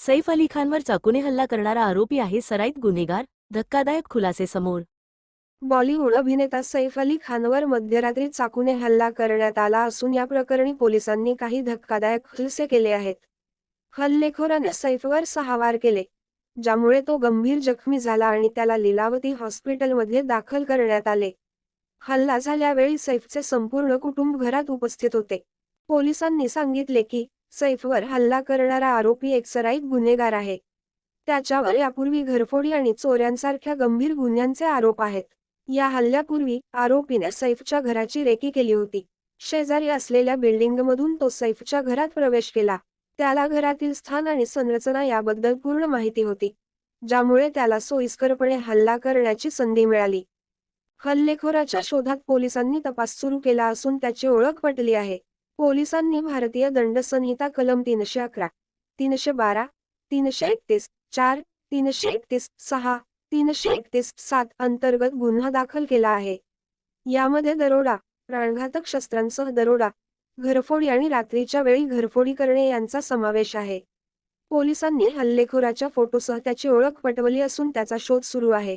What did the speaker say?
सैफ अली खानवर चाकूने हल्ला करणारा आरोपी आहे सराईत गुन्हेगार धक्कादायक खुलासे समोर. बॉलिवूड अभिनेता सैफ अली खानवर मध्यरात्री चाकूने हल्ला करण्यात आला असून या प्रकरणी पोलिसांनी काही धक्कादायक खुलासे केले आहेत. हल्लेखोराने सैफवर सहा वार केले ज्यामुळे तो गंभीर जखमी झाला आणि त्याला लीलावती हॉस्पिटलमध्ये दाखल करण्यात आले. हल्ला झाल्यावेळी सैफचे संपूर्ण कुटुंब घरात उपस्थित होते. पोलिसांनी सांगितले की सैफवर हल्ला करणारा आरोपी एक्सराईत गुन्हेगार आहे. त्याच्यावर यापूर्वी घरफोडी आणि चोऱ्यांसारख्या गंभीर गुन्ह्यांचे आरोप आहेत. या हल्ल्यापूर्वी आरोपीने सैफच्या घराची रेकी केली होती. शेजारी असलेल्या बिल्डिंगमधून तो सैफच्या घरात प्रवेश केला. त्याला घरातील स्थान आणि संरचना याबद्दल पूर्ण माहिती होती ज्यामुळे त्याला सोयीस्करपणे हल्ला करण्याची संधी मिळाली. हल्लेखोराच्या शोधात पोलिसांनी तपास सुरू केला असून त्याची ओळख पटली आहे. पोलिसांनी भारतीय दंड संहिता कलम तीनशे अकरा तीनशे बारा तीनशे एकतीस चार तीनशे एकतीस सहा तीनशे एकतीस सात अंतर्गत गुन्हा दाखल केला आहे. यामध्ये दरोडा प्राणघातक शस्त्रांसह दरोडा घरफोडी आणि रात्रीच्या वेळी घरफोडी करणे यांचा समावेश आहे. पोलिसांनी हल्लेखोराच्या फोटोसह त्याची ओळख पटवली असून त्याचा शोध सुरू आहे.